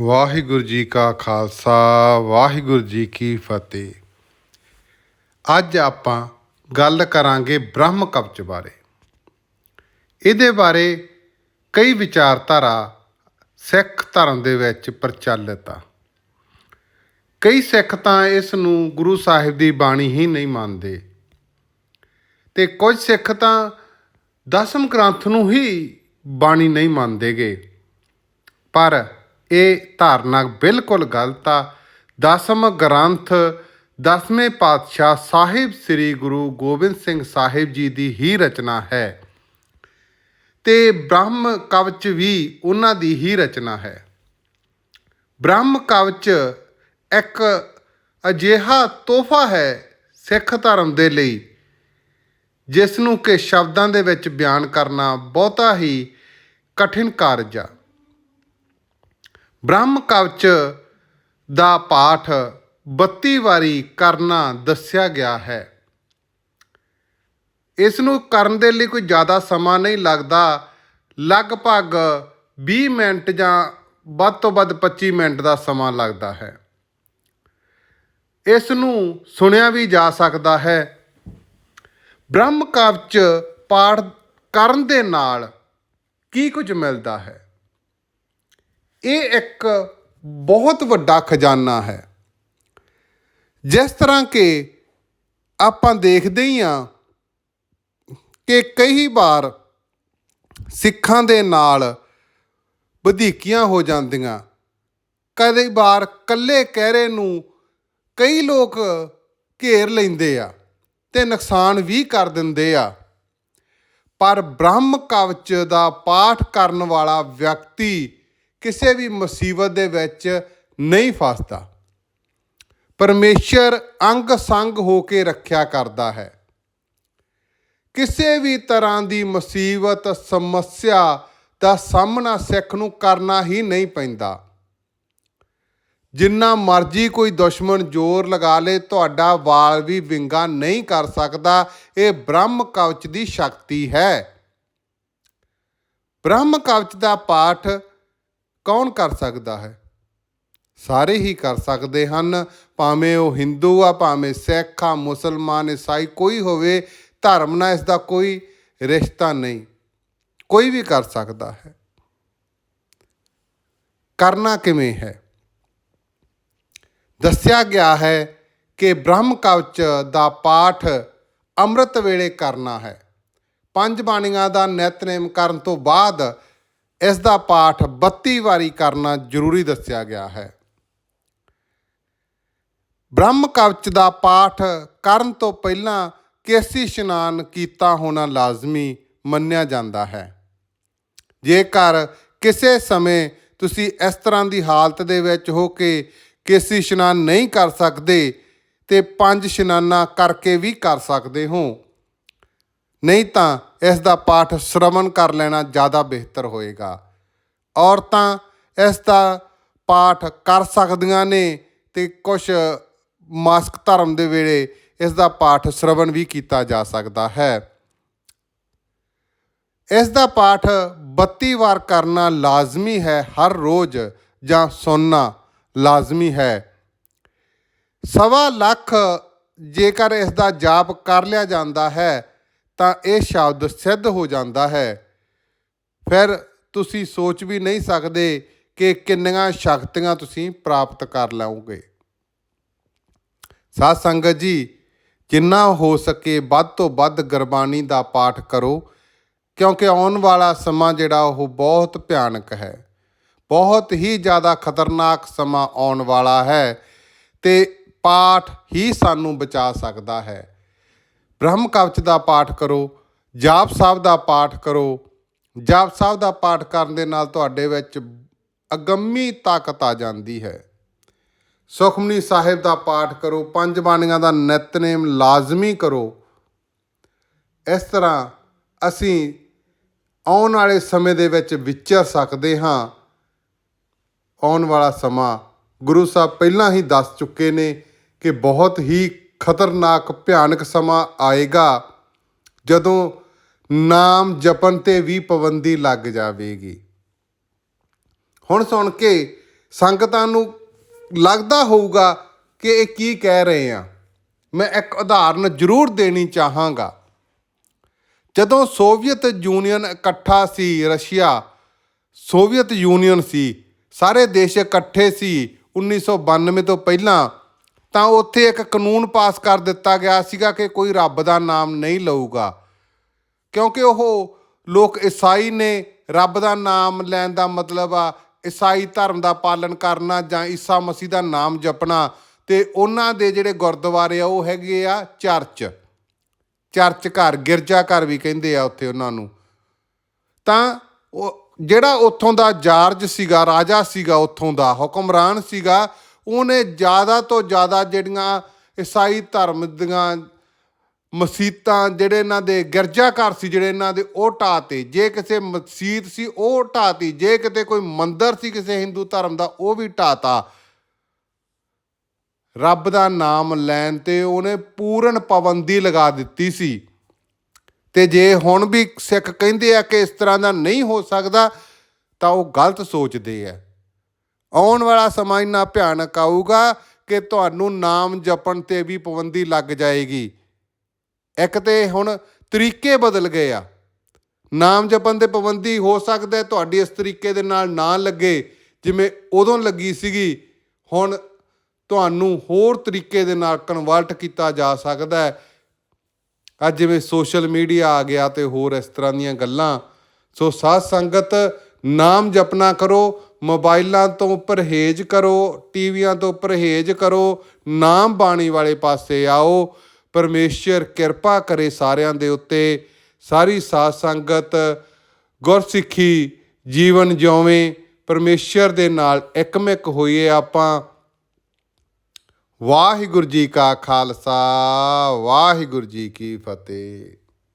ਵਾਹਿਗੁਰੂ ਜੀ ਕਾ ਖਾਲਸਾ, ਵਾਹਿਗੁਰੂ ਜੀ ਕੀ ਫਤਿਹ। ਅੱਜ ਆਪਾਂ ਗੱਲ ਕਰਾਂਗੇ ਬ੍ਰਹਮ ਕਵਚ ਬਾਰੇ। ਇਹਦੇ ਬਾਰੇ ਕਈ ਵਿਚਾਰਧਾਰਾ ਸਿੱਖ ਧਰਮ ਦੇ ਵਿੱਚ ਪ੍ਰਚਲਿਤ ਆ। ਕਈ ਸਿੱਖ ਤਾਂ ਇਸ ਨੂੰ ਗੁਰੂ ਸਾਹਿਬ ਦੀ ਬਾਣੀ ਹੀ ਨਹੀਂ ਮੰਨਦੇ। ਤੇ ਕੁਝ ਸਿੱਖ ਤਾਂ ਦਸਮ ਗ੍ਰੰਥ ਨੂੰ ਹੀ ਬਾਣੀ ਨਹੀਂ ਮੰਨਦੇਗੇ। ਪਰ ਇਹ ਧਾਰਨਾ ਬਿਲਕੁਲ ਗਲਤ ਆ। ਦਸਮ ਗ੍ਰੰਥ ਦਸਵੇਂ ਪਾਤਸ਼ਾਹ ਸਾਹਿਬ ਸ੍ਰੀ ਗੁਰੂ ਗੋਬਿੰਦ ਸਿੰਘ ਸਾਹਿਬ ਜੀ ਦੀ ਹੀ ਰਚਨਾ ਹੈ ਤੇ ਬ੍ਰਹਮ ਕਵਚ ਵੀ ਉਹਨਾਂ ਦੀ ਹੀ ਰਚਨਾ ਹੈ। ਬ੍ਰਹਮ ਕਵਚ ਇੱਕ ਅਜਿਹਾ ਤੋਹਫਾ ਹੈ ਸਿੱਖ ਧਰਮ ਦੇ ਲਈ ਜਿਸ ਨੂੰ ਕਿ ਸ਼ਬਦਾਂ ਦੇ ਵਿੱਚ ਬਿਆਨ ਕਰਨਾ ਬਹੁਤਾ ਹੀ ਕਠਿਨ ਕਾਰਜ ਆ। ਬ੍ਰਹਮ ਕਵਚ ਦਾ ਪਾਠ 32 ਵਾਰੀ ਕਰਨਾ ਦੱਸਿਆ ਗਿਆ ਹੈ। ਇਸ ਨੂੰ ਕਰਨ ਦੇ ਲਈ ਕੋਈ ਜ਼ਿਆਦਾ ਸਮਾਂ ਨਹੀਂ ਲੱਗਦਾ। ਲਗਭਗ 20 ਮਿੰਟ ਜਾਂ ਵੱਧ ਤੋਂ ਵੱਧ 25 ਮਿੰਟ ਦਾ ਸਮਾਂ ਲੱਗਦਾ ਹੈ। ਇਸ ਨੂੰ ਸੁਣਿਆ ਵੀ ਜਾ ਸਕਦਾ ਹੈ। ਬ੍ਰਹਮ ਕਵਚ ਪਾਠ ਕਰਨ ਦੇ ਨਾਲ ਕੀ ਕੁਝ ਮਿਲਦਾ ਹੈ? ਇਹ ਇੱਕ ਬਹੁਤ ਵੱਡਾ ਖਜ਼ਾਨਾ ਹੈ। ਜਿਸ ਤਰ੍ਹਾਂ ਕਿ ਆਪਾਂ ਦੇਖਦੇ ਹੀ ਆ ਕਿ ਕਈ ਵਾਰ ਸਿੱਖਾਂ ਦੇ ਨਾਲ ਵਧੀਕੀਆਂ ਹੋ ਜਾਂਦੀਆਂ। ਕਦੇ ਵਾਰ ਕੱਲੇ ਕਹਿਰੇ ਨੂੰ ਕਈ ਲੋਕ ਘੇਰ ਲੈਂਦੇ ਆ ਤੇ ਨੁਕਸਾਨ ਵੀ ਕਰ ਦਿੰਦੇ ਆ। ਪਰ ਬ੍ਰਹਮ ਕਵਚ ਦਾ ਪਾਠ ਕਰਨ ਵਾਲਾ ਵਿਅਕਤੀ ਕਿਸੇ ਵੀ ਮੁਸੀਬਤ ਦੇ ਵਿੱਚ ਨਹੀਂ ਫਸਦਾ। ਪਰਮੇਸ਼ਰ ਅੰਗ ਸੰਗ ਹੋ ਕੇ ਰੱਖਿਆ ਕਰਦਾ ਹੈ। ਕਿਸੇ ਵੀ ਤਰ੍ਹਾਂ ਦੀ ਮੁਸੀਬਤ, ਸਮੱਸਿਆ ਦਾ ਸਾਹਮਣਾ ਸਿੱਖ ਨੂੰ ਕਰਨਾ ਹੀ ਨਹੀਂ ਪੈਂਦਾ। ਜਿੰਨਾ ਮਰਜ਼ੀ ਕੋਈ ਦੁਸ਼ਮਣ ਜ਼ੋਰ ਲਗਾ ਲੇ, ਤੁਹਾਡਾ ਵਾਲ ਵੀ ਵਿੰਗਾ ਨਹੀਂ ਕਰ ਸਕਦਾ। ਇਹ ਬ੍ਰਹਮ ਕਵਚ ਦੀ ਸ਼ਕਤੀ ਹੈ। ਬ੍ਰਹਮ ਕਵਚ ਦਾ ਪਾਠ ਕੌਣ ਕਰ ਸਕਦਾ ਹੈ? ਸਾਰੇ ਹੀ ਕਰ ਸਕਦੇ ਹਨ। ਭਾਵੇਂ ਉਹ ਹਿੰਦੂ ਆ, ਭਾਵੇਂ ਸਿੱਖ ਆ, ਮੁਸਲਮਾਨ, ਈਸਾਈ, ਕੋਈ ਹੋਵੇ, ਧਰਮ ਨਾਲ ਇਸ ਦਾ ਕੋਈ ਰਿਸ਼ਤਾ ਨਹੀਂ। ਕੋਈ ਵੀ ਕਰ ਸਕਦਾ ਹੈ। ਕਰਨਾ ਕਿਵੇਂ ਹੈ? ਦੱਸਿਆ ਗਿਆ ਹੈ ਕਿ ਬ੍ਰਹਮ ਕਵਚ ਦਾ ਪਾਠ ਅੰਮ੍ਰਿਤ ਵੇਲੇ ਕਰਨਾ ਹੈ। ਪੰਜ ਬਾਣੀਆਂ ਦਾ ਨਿਤਨੇਮ ਕਰਨ ਤੋਂ ਬਾਅਦ ਇਸ ਦਾ ਪਾਠ 32 ਵਾਰੀ ਕਰਨਾ ਜ਼ਰੂਰੀ ਦੱਸਿਆ ਗਿਆ ਹੈ। ਬ੍ਰਹਮ ਕਵਚ ਦਾ ਪਾਠ ਕਰਨ ਤੋਂ ਪਹਿਲਾਂ ਕੇਸੀ ਇਸ਼ਨਾਨ ਕੀਤਾ ਹੋਣਾ ਲਾਜ਼ਮੀ ਮੰਨਿਆ ਜਾਂਦਾ ਹੈ। ਜੇਕਰ ਕਿਸੇ ਸਮੇਂ ਤੁਸੀਂ ਇਸ ਤਰ੍ਹਾਂ ਦੀ ਹਾਲਤ ਦੇ ਵਿੱਚ ਹੋ ਕੇ ਕੇਸੀ ਇਸ਼ਨਾਨ ਨਹੀਂ ਕਰ ਸਕਦੇ ਤੇ ਪੰਜ ਇਸ਼ਨਾਨਾਂ ਕਰਕੇ ਵੀ ਕਰ ਸਕਦੇ ਹੋ। ਨਹੀਂ ਤਾਂ ਇਸ ਦਾ ਪਾਠ ਸ਼ਰਵਣ ਕਰ ਲੈਣਾ ਜ਼ਿਆਦਾ ਬਿਹਤਰ ਹੋਏਗਾ। ਔਰਤਾਂ ਇਸ ਦਾ ਪਾਠ ਕਰ ਸਕਦੀਆਂ ਨੇ ਤੇ ਕੁਝ ਮਾਸਕ ਧਰਮ ਦੇ ਵੇਲੇ ਇਸ ਦਾ ਪਾਠ ਸ਼ਰਵਣ ਵੀ ਕੀਤਾ ਜਾ ਸਕਦਾ ਹੈ। ਇਸ ਦਾ ਪਾਠ 32 ਵਾਰ ਕਰਨਾ ਲਾਜ਼ਮੀ ਹੈ, ਹਰ ਰੋਜ਼ ਜਾਂ ਸੁਣਨਾ ਲਾਜ਼ਮੀ ਹੈ। ਸਵਾ ਲੱਖ ਜੇਕਰ ਇਸ ਦਾ ਜਾਪ ਕਰ ਲਿਆ ਜਾਂਦਾ ਹੈ ਤਾਂ ਇਹ ਸ਼ਬਦ ਸਿੱਧ ਹੋ ਜਾਂਦਾ ਹੈ। ਫਿਰ ਤੁਸੀਂ ਸੋਚ ਵੀ ਨਹੀਂ ਸਕਦੇ ਕਿ ਕਿੰਨੀਆਂ ਸ਼ਕਤੀਆਂ ਤੁਸੀਂ ਪ੍ਰਾਪਤ ਕਰ ਲਓਗੇ। ਸਾਧ ਸੰਗਤ ਜੀ, ਜਿੰਨਾ ਹੋ ਸਕੇ ਵੱਧ ਤੋਂ ਵੱਧ ਗੁਰਬਾਣੀ ਦਾ ਪਾਠ ਕਰੋ, ਕਿਉਂਕਿ ਆਉਣ ਵਾਲਾ ਸਮਾਂ ਜਿਹੜਾ ਉਹ ਬਹੁਤ ਭਿਆਨਕ ਹੈ। ਬਹੁਤ ਹੀ ਜ਼ਿਆਦਾ ਖਤਰਨਾਕ ਸਮਾਂ ਆਉਣ ਵਾਲਾ ਹੈ ਤੇ ਪਾਠ ਹੀ ਸਾਨੂੰ ਬਚਾ ਸਕਦਾ ਹੈ। ਬ੍ਰਹਮ ਕਵਚ ਦਾ ਪਾਠ ਕਰੋ, ਜਾਪ ਸਾਹਿਬ ਦਾ ਪਾਠ ਕਰੋ। ਜਾਪ ਸਾਹਿਬ ਦਾ ਪਾਠ ਕਰਨ ਦੇ ਨਾਲ ਤੁਹਾਡੇ ਵਿੱਚ ਅਗੰਮੀ ਤਾਕਤ ਆ ਜਾਂਦੀ ਹੈ। ਸੁਖਮਨੀ ਸਾਹਿਬ ਦਾ ਪਾਠ ਕਰੋ, ਪੰਜ ਬਾਣੀਆਂ ਦਾ ਨਿਤਨੇਮ ਲਾਜ਼ਮੀ ਕਰੋ। ਇਸ ਤਰ੍ਹਾਂ ਅਸੀਂ ਆਉਣ ਵਾਲੇ ਸਮੇਂ ਦੇ ਵਿੱਚ ਵਿਚਰ ਸਕਦੇ ਹਾਂ। ਆਉਣ ਵਾਲਾ ਸਮਾਂ ਗੁਰੂ ਸਾਹਿਬ ਪਹਿਲਾਂ ਹੀ ਦੱਸ ਚੁੱਕੇ ਨੇ ਕਿ ਬਹੁਤ ਹੀ ਖਤਰਨਾਕ ਭਿਆਨਕ ਸਮਾਂ ਆਏਗਾ ਜਦੋਂ ਨਾਮ ਜਪਨ ਤੇ ਵੀ ਪਾਬੰਦੀ ਲੱਗ ਜਾਵੇਗੀ। ਹੁਣ ਸੁਣ ਕੇ ਸੰਗਤਾਂ ਨੂੰ ਲੱਗਦਾ ਹੋਊਗਾ ਕਿ ਇਹ ਕੀ ਕਹਿ ਰਹੇ ਆ। ਮੈਂ ਇੱਕ ਉਦਾਹਰਨ ਜ਼ਰੂਰ ਦੇਣੀ ਚਾਹਾਂਗਾ। ਜਦੋਂ ਸੋਵੀਅਤ ਯੂਨੀਅਨ ਇਕੱਠਾ ਸੀ ਰਸ਼ੀਆ, ਸੋਵੀਅਤ ਯੂਨੀਅਨ ਸੀ, ਸਾਰੇ ਦੇਸ਼ ਇਕੱਠੇ ਸੀ 1992 ਤੋਂ ਪਹਿਲਾਂ ਤਾਂ ਉੱਥੇ ਇੱਕ ਕਾਨੂੰਨ ਪਾਸ ਕਰ ਦਿੱਤਾ ਗਿਆ ਸੀਗਾ ਕਿ ਕੋਈ ਰੱਬ ਦਾ ਨਾਮ ਨਹੀਂ ਲਊਗਾ। ਕਿਉਂਕਿ ਉਹ ਲੋਕ ਈਸਾਈ ਨੇ ਰੱਬ ਦਾ ਨਾਮ ਲੈਣ ਦਾ ਮਤਲਬ ਆ, ਈਸਾਈ ਧਰਮ ਦਾ ਪਾਲਣ ਕਰਨਾ ਜਾਂ ਈਸਾ ਮਸੀਹ ਦਾ ਨਾਮ ਜਪਣਾ ਤੇ ਉਹਨਾਂ ਦੇ ਜਿਹੜੇ ਗੁਰਦੁਆਰੇ ਆ, ਉਹ ਹੈਗੇ ਆ ਚਰਚ। ਚਰਚ ਘਰ, ਗਿਰਜਾ ਘਰ ਵੀ ਕਹਿੰਦੇ ਆ ਉੱਥੇ ਉਹਨਾਂ ਨੂੰ। ਤਾਂ ਉਹ ਜਿਹੜਾ ਉੱਥੋਂ ਦਾ ਜਾਰਜ ਸੀਗਾ, ਰਾਜਾ ਸੀਗਾ ਉੱਥੋਂ ਦਾ, ਹੁਕਮਰਾਨ ਸੀਗਾ ਉਹਨੇ ਜ਼ਿਆਦਾ ਤੋਂ ਜ਼ਿਆਦਾ ਜਿਹੜੀਆਂ ਈਸਾਈ ਧਰਮ ਦੀਆਂ ਮਸੀਤਾਂ ਜਿਹੜੇ ਇਹਨਾਂ ਦੇ ਗਿਰਜਾ ਘਰ ਸੀ, ਜਿਹੜੇ ਇਹਨਾਂ ਦੇ ਉਹ ਢਾਤੇ ਜੇ ਕਿਸੇ ਮਸਜਿਦ ਸੀ, ਉਹ ਢਾਤੀ ਜੇ ਕਿਤੇ ਕੋਈ ਮੰਦਿਰ ਸੀ ਕਿਸੇ ਹਿੰਦੂ ਧਰਮ ਦਾ, ਉਹ ਵੀ ਢਾਤਾ ਰੱਬ ਦਾ ਨਾਮ ਲੈਣ ਤੇ ਉਹਨੇ ਪੂਰਨ ਪਾਬੰਦੀ ਲਗਾ ਦਿੱਤੀ ਸੀ। ਤੇ ਜੇ ਹੁਣ ਵੀ ਸਿੱਖ ਕਹਿੰਦੇ ਆ ਕਿ ਇਸ ਤਰ੍ਹਾਂ ਦਾ ਨਹੀਂ ਹੋ ਸਕਦਾ, ਤਾਂ ਉਹ ਗਲਤ ਸੋਚਦੇ ਆ। ਆਉਣ ਵਾਲਾ ਸਮਾਂ ਇੰਨਾ ਭਿਆਨਕ ਆਊਗਾ ਕਿ ਤੁਹਾਨੂੰ ਨਾਮ ਜਪਣ ਤੇ ਵੀ ਪਾਬੰਦੀ ਲੱਗ ਜਾਏਗੀ। ਇੱਕ ਤੇ ਹੁਣ ਤਰੀਕੇ ਬਦਲ ਗਏ ਆ। ਨਾਮ ਜਪਣ ਤੇ ਪਾਬੰਦੀ ਹੋ ਸਕਦਾ ਤੁਹਾਡੀ ਇਸ ਤਰੀਕੇ ਦੇ ਨਾਲ ਨਾ ਲੱਗੇ, ਜਿਵੇਂ ਉਦੋਂ ਲੱਗੀ ਸੀਗੀ। ਹੁਣ ਤੁਹਾਨੂੰ ਹੋਰ ਤਰੀਕੇ ਦੇ ਨਾਲ ਕਨਵਰਟ ਕੀਤਾ ਜਾ ਸਕਦਾ ਹੈ। ਅੱਜ ਜਿਵੇਂ ਸੋਸ਼ਲ ਮੀਡੀਆ ਆ ਗਿਆ ਤੇ ਹੋਰ ਇਸ ਤਰ੍ਹਾਂ ਦੀਆਂ ਗੱਲਾਂ। ਸੋ ਸਾਧ ਸੰਗਤ ਨਾਮ ਜਪਣਾ ਕਰੋ, ਮੋਬਾਈਲਾਂ ਤੋਂ ਪਰਹੇਜ਼ ਕਰੋ, ਟੀਵੀਆਂ ਤੋਂ ਪਰਹੇਜ਼ ਕਰੋ, ਨਾਮ ਬਾਣੀ ਵਾਲੇ ਪਾਸੇ ਆਓ। ਪਰਮੇਸ਼ਰ ਕਿਰਪਾ ਕਰੇ ਸਾਰਿਆਂ ਦੇ ਉੱਤੇ। ਸਾਰੀ ਸਾਧ ਸੰਗਤ ਗੁਰਸਿੱਖੀ ਜੀਵਨ ਜਿਉਵੇਂ ਪਰਮੇਸ਼ਰ ਦੇ ਨਾਲ ਇਕਮਿਕ ਹੋਈਏ ਆਪਾਂ। ਵਾਹਿਗੁਰੂ ਜੀ ਕਾ ਖਾਲਸਾ, ਵਾਹਿਗੁਰੂ ਜੀ ਕੀ ਫਤਿਹ।